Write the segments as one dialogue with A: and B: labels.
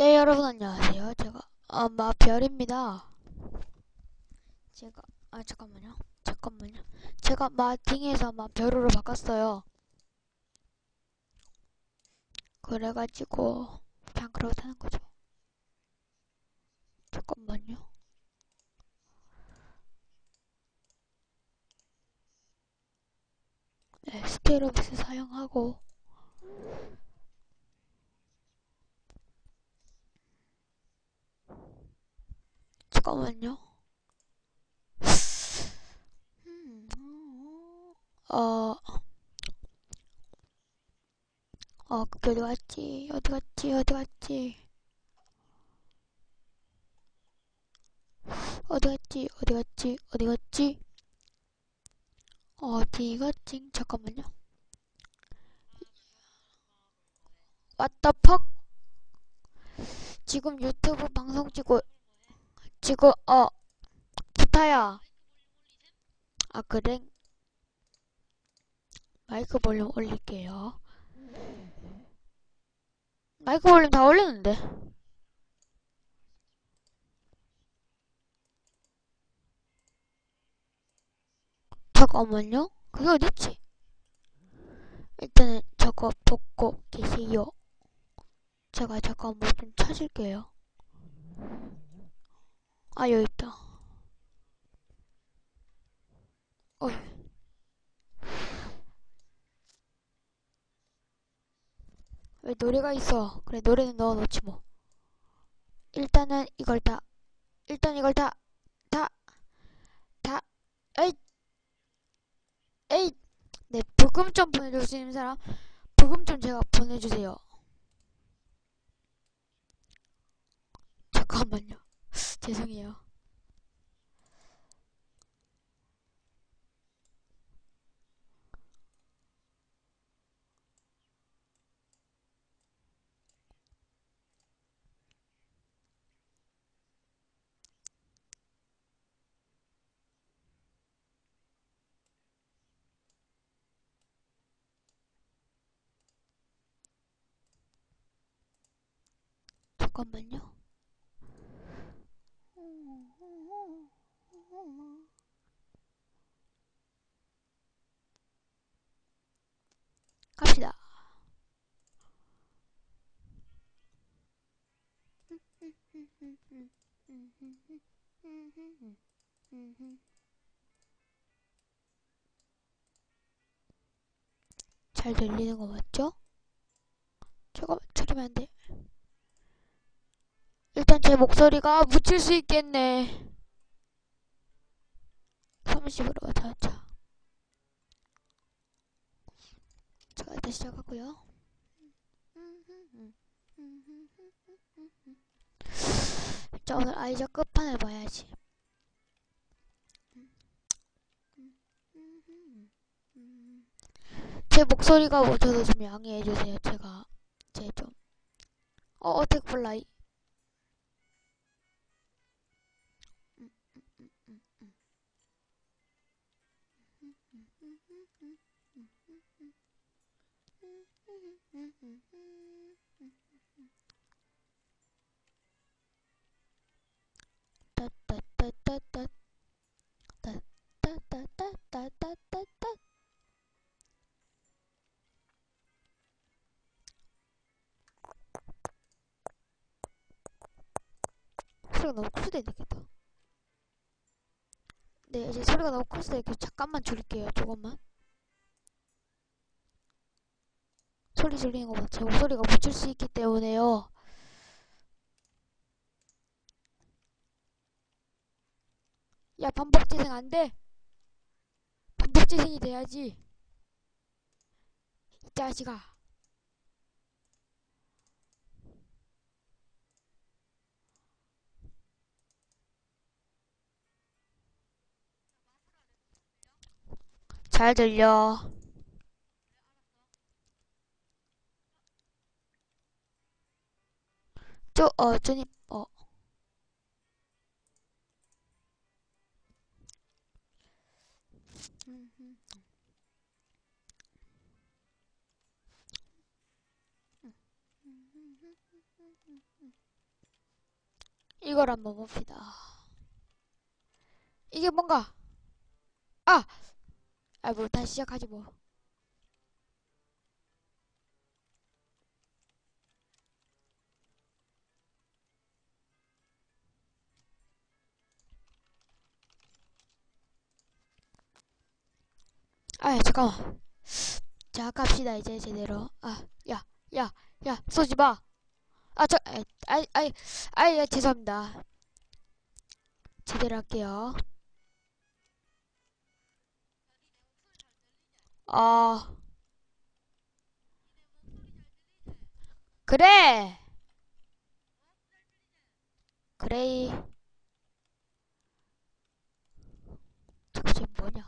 A: 네, 여러분 안녕하세요. 제가 아마 별입니다. 제가 아 잠깐만요. 잠깐만요. 제가 마팅에서 막 별으로 바꿨어요. 그래가지고 그냥 그렇다는 거죠. 잠깐만요. 네, 스테로비스 사용하고 잠깐만요. 음, 어, 어, 그게 어디 갔지? 어디 갔지? 어디 갔지? 어디 갔지? 어디 갔지? 어디 갔지? 어디 갔지? 잠깐만요. The fuck? 지금 유튜브 방송 찍고 지금 어 부타야 아 그래? 마이크 볼륨 올릴게요. 마이크 볼륨 다 올렸는데. 잠깐만요. 그게 어딨지? 일단은 저거 벗고 계세요. 제가 잠깐 뭐 좀 찾을게요 아 여기 있다 어이. 왜 노래가 있어? 그래 노래는 넣어놓지 뭐. 일단은 이걸 다, 일단 이걸 다, 다, 다, 에잇, 에잇. 네 부금 좀 보내줄 수 있는 사람, 부금 좀 제가 보내주세요. 잠깐만요. 죄송해요. 잠깐만요. 갑시다. 잘 들리는 거 맞죠? 잠깐만, 줄이면 안 돼. 일단 제 목소리가 묻힐 수 있겠네. 30으로 자자. 자, 다시 시작하고요. 자, 오늘 아이작 끝판을 봐야지. 제 목소리가 묻혀서 좀 양해해 주세요. 제가 제 좀. 어, 어택 플라이. 따 소리가 너무 클 수도 있겠다. 네, 이제 소리가 너무 클 수도 있고 잠깐만 줄일게요. 조금만. 소리 줄이는 거제 목소리가 묻힐 수 있기 때문에요. 야, 반복 재생 안 돼. 반복 재생이 돼야지. 이 자식아. 잘 들려. 저, 어, 저님, 어. 이걸 한번 봅시다. 이게 뭔가, 아! 아, 뭐, 다시 시작하지 뭐. 아, 잠깐만. 자, 갑시다, 이제 제대로. 아, 야, 야, 야, 쏘지 마. 아, 저, 아이, 아이, 아이, 아이, 예, 죄송합니다. 제대로 할게요. 어, 그래. 그래. 저거 지금 뭐냐?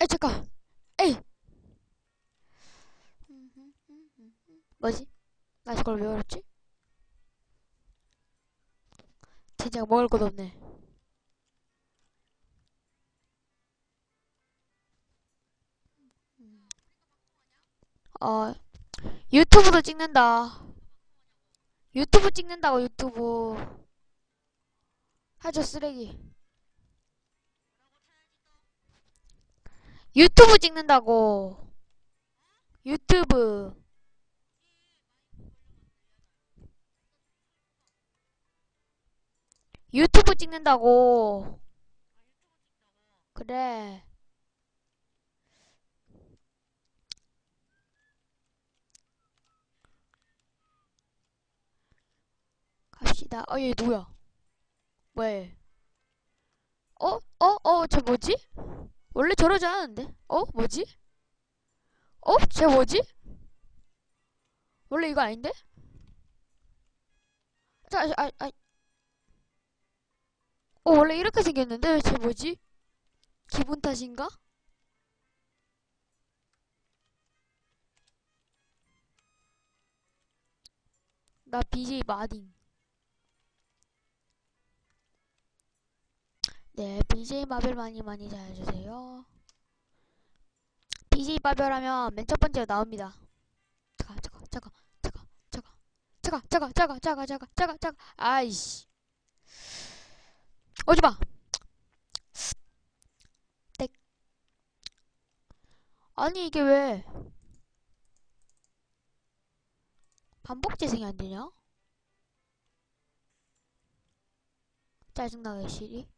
A: 에이, 잠깐. 에이. 뭐지? 나 저걸 왜 어렵지? 진짜 먹을 것도 없네. 어, 유튜브도 찍는다. 유튜브 찍는다고, 유튜브. 하죠, 쓰레기. 유튜브 찍는다고. 유튜브. 유튜브 찍는다고. 그래. 갑시다. 어, 얘 누구야? 왜? 어? 어? 어? 쟤 뭐지? 원래 저러지 않았는데? 어? 뭐지? 어? 쟤 뭐지? 원래 이거 아닌데? 자, 아, 아, 어, 원래 이렇게 생겼는데? 쟤 뭐지? 기분 탓인가? 나 BJ 마딘. 네, BJ 마별 많이 많이 잘해주세요. BJ 마별하면 맨 첫 번째로 나옵니다. 잠깐, 잠깐, 잠깐, 잠깐, 잠깐, 잠깐, 잠깐, 잠깐, 잠깐, 잠깐, 잠깐, 잠깐, 아이씨. 오지 마. 땡. 아니 이게 왜 반복 재생이 안 되냐? 짜증나게 시리.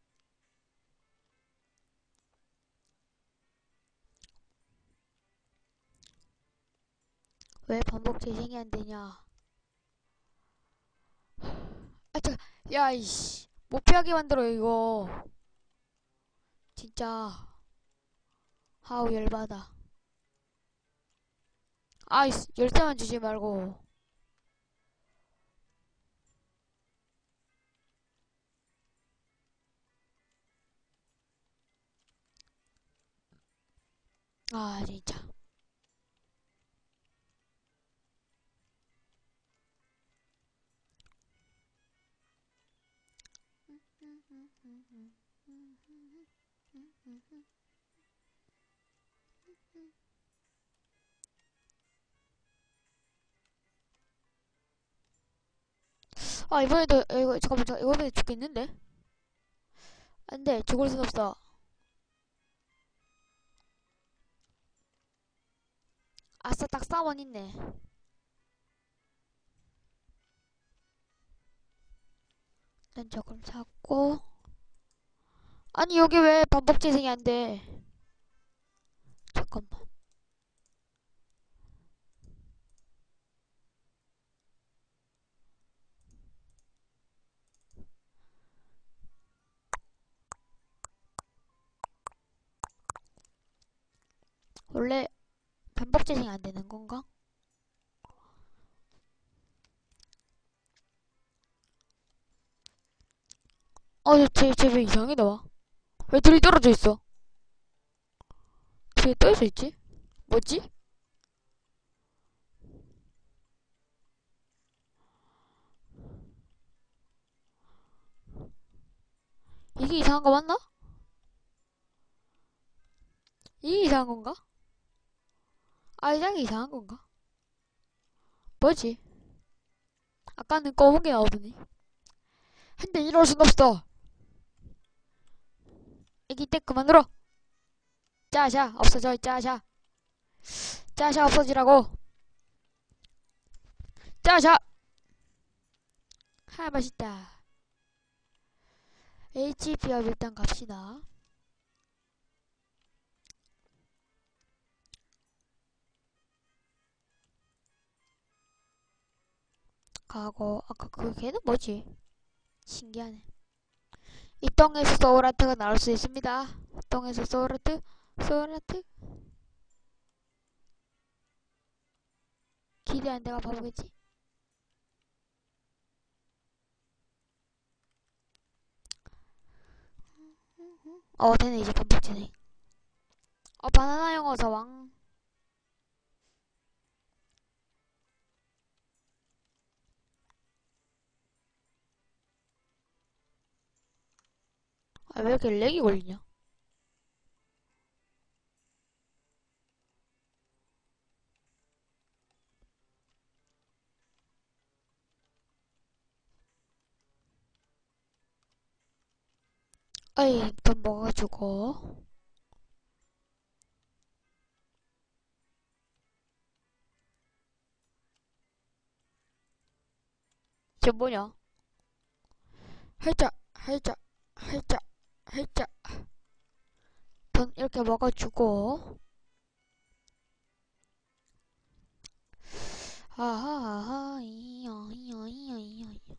A: 왜 반복 재생이 안 되냐? 아, 저, 야, 이씨. 못 피하게 만들어, 이거. 진짜. 아우, 열받아. 아이씨, 열쇠만 주지 말고. 아, 진짜. 아, 이번에도, 이거, 잠깐만, 저, 이번에 죽겠는데? 안 돼, 죽을 순 없어. 아싸, 딱 4원 있네. 일단 저걸 샀고. 아니, 여기 왜 반복 재생이 안 돼? 잠깐만. 원래 반복 재생이 안 되는 건가? 어, 쟤, 쟤왜 이상하게 나와? 왜 둘이 떨어져 있어? 뒤에 떠있어 있지? 뭐지? 이게 이상한 거 맞나? 이게 이상한 건가? 아, 이장이 이상한 건가? 뭐지? 아까는 검은 게 나오더니. 근데 이럴 순 없어. 애기 때 그만들어. 짜샤 없어져 짜샤. 짜샤 없어지라고. 짜샤. 하 맛있다. HP업 일단 갑시다. 가고 아까 그 걔는 뭐지? 신기하네. 이 똥에서 소울아트가 나올 수 있습니다. 똥에서 소울아트, 소울아트. 기대한 데가 바보겠지? 어, 되네, 이제 되네. 어, 바나나 영어서 왕. 아, 왜 이렇게 렉이 걸리냐? 아이, 돈 먹어주고. 저 뭐냐? 활짝, 활짝, 활짝, 활짝. 돈 이렇게 먹어주고. 아하하하, 이야, 이야, 이야, 이야, 이야.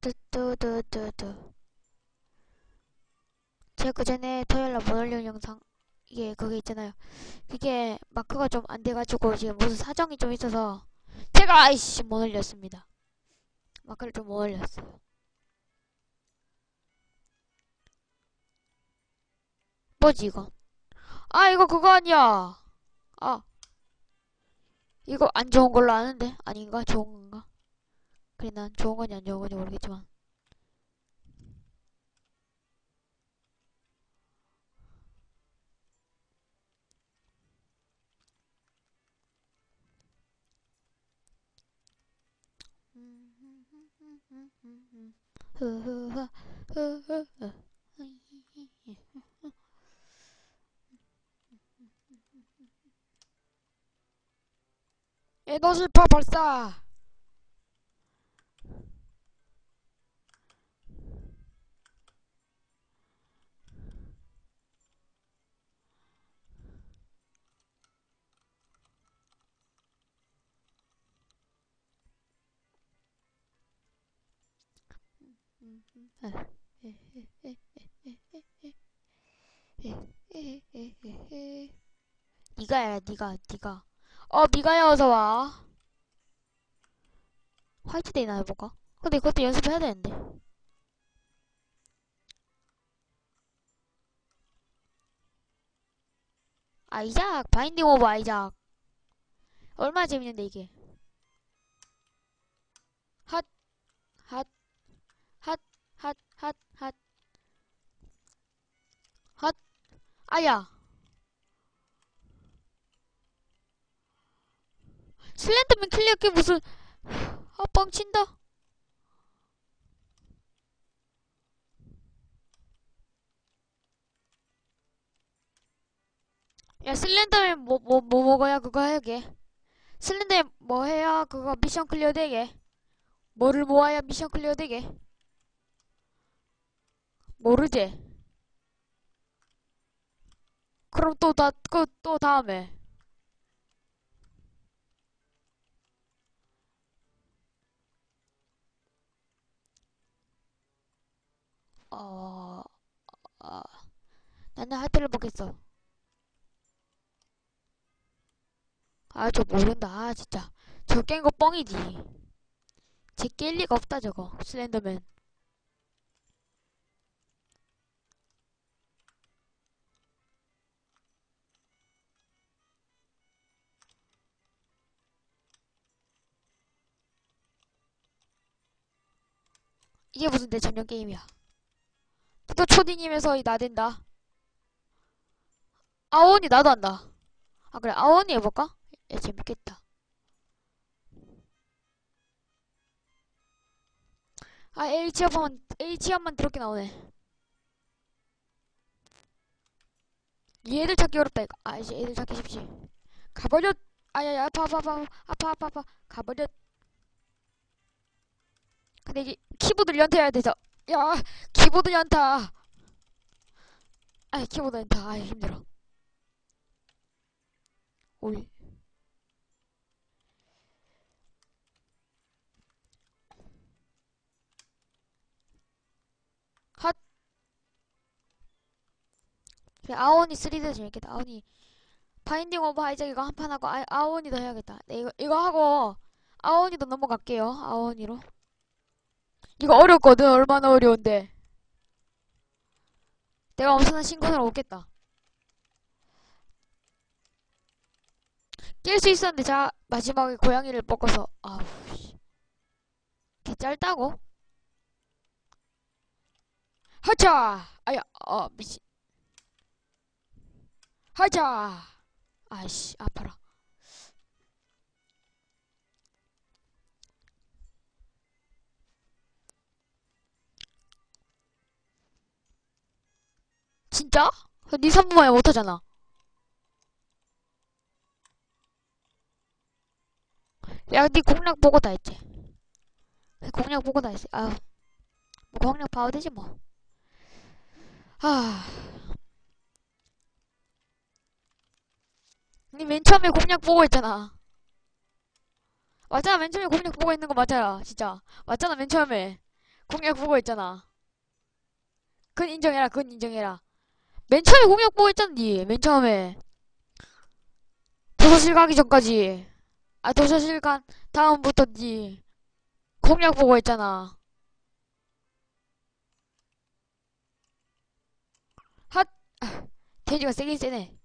A: 뚜뚜뚜뚜뚜. 제가 그 전에 토요일날 못 올린 영상, 이게 그게 있잖아요. 그게 마크가 좀 안 돼가지고 지금 무슨 사정이 좀 있어서 제가 아이씨 못 올렸습니다. 마크를 좀 못 올렸어요. 뭐지 이거? 아 이거 그거 아니야. 아 이거 안 좋은 걸로 아는데 아닌가? 좋은 건가? 그래 난 좋은 건지 안 좋은 건지 모르겠지만 흐흐흐 흐흐흐 에너지파 발사 니가야 니가 니가 어 미가야 어서와. 화이트데이나 해볼까? 근데 그것도 연습해야 되는데. 아이작 바인딩 오브 아이작. 얼마나 재밌는데 이게. 핫 핫 핫 핫 핫 핫. 핫. 아야 슬렌더맨 클리어 게 무슨 아 뻥친다. 야 슬렌더맨 뭐 뭐 뭐 먹어야 그거 하게? 슬렌더맨 뭐 해야 그거 미션 클리어 되게? 뭐를 모아야 미션 클리어 되게? 모르지? 그럼 또 다 그 또 다음에 어, 어, 나는 하트를 보겠어. 아, 저 모른다. 아, 진짜. 저 깬 거 뻥이지. 쟤깰 리가 없다, 저거. 슬렌더맨. 이게 무슨 내 전용 게임이야. 또 초딩이면서 나댄다. 아오니 나도 한다. 아 그래. 아원이 해볼까? 야 재밌겠다. 아 H 한번 H 한번 더럽게 나오네. 얘들 찾기 어렵다 이거. 아 이제 얘들 찾기 쉽지. 가버렸. 아야야 아파 아파 아파 아파 아파 아파. 가버렸. 근데 이게 키보드 연타해야 돼서 야 키보드 연타 아 키보드 연타 아 힘들어. 올 핫. 그래, 아오니 3D 재밌겠다. 아오니 파인딩 오브 하이잭 이거 한 판 하고 아, 아오니도 해야겠다. 네 이거 이거 하고 아오니도 넘어갈게요. 아오니로 이거 어렵거든. 얼마나 어려운데. 내가 엄청난 신고를 오겠다. 깰 수 있었는데 자 마지막에 고양이를 뽑아서. 아우 씨. 개 짧다고? 하차 아야 어 미친. 하자! 아이씨 아파라 진짜? 니 3분 만에 못하잖아 야, 니 공략 보고 다 했지? 공략 보고 다 했지? 아유, 뭐 공략 봐도 되지 뭐. 아, 니 맨 처음에 공략 보고 했잖아. 맞잖아, 맨 처음에 공략 보고 있는 거 맞아요, 진짜. 맞잖아, 맨 처음에 공략 보고 했잖아. 그건 인정해라, 그건 인정해라. 맨 처음에 공략 보고 했잖아, 니. 맨 처음에. 도서실 가기 전까지. 아, 도서실 간 다음부터 니 공략 보고 했잖아. 핫! 아, 돼지가 세긴 세네.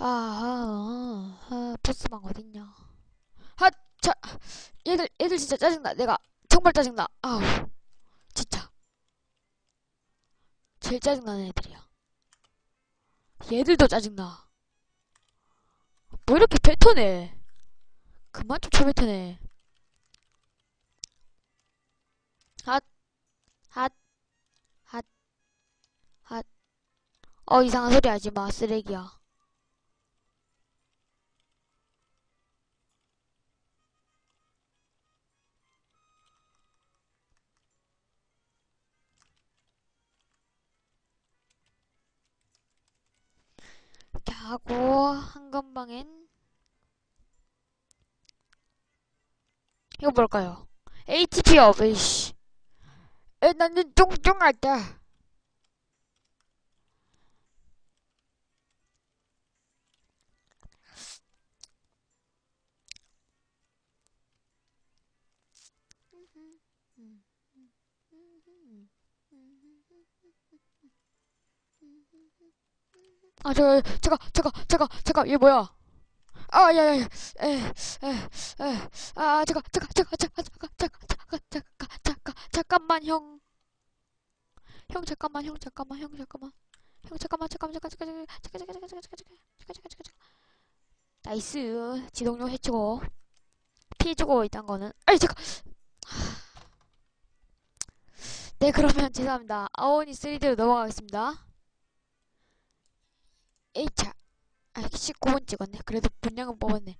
A: 아, 아, 아, 아, 보스방 어딨냐. 핫! 자, 얘들, 얘들 진짜 짜증나. 내가 정말 짜증나. 아우, 진짜. 제일 짜증나는 애들이야. 얘들도 짜증나. 뭐 이렇게 뱉어내. 그만 좀 쳐뱉어내. 핫, 핫, 핫, 핫. 어, 이상한 소리 하지 마. 쓰레기야. 하고 한건방엔 이거 뭘까요? ATP 업, 이씨. 에, 나는 쫑쫑하다. 아, 저, 잠깐, 잠깐, 잠깐, 잠깐, 얘 뭐야? 아, 야, 야, 야, 에, 에, 에, 아, 잠깐, 잠깐, 잠깐, 잠깐, 잠깐, 잠깐, 잠깐, 잠깐, 잠깐, 잠깐만, 형. 형, 잠깐만, 형, 잠깐만, 형, 잠깐만. 형, 잠깐만, 잠깐만, 잠깐, 잠깐, 잠깐, 잠깐, 잠깐, 잠깐, 잠깐, 잠깐, 잠깐, 잠깐, 잠깐. 나이스. 지동력 해주고. 피해주고 있단 거는. 아이, 잠깐. 네, 그러면 죄송합니다. 아오니 3D로 넘어가겠습니다. A차. 아, 19번 찍었네. 그래도 분량은 뽑았네.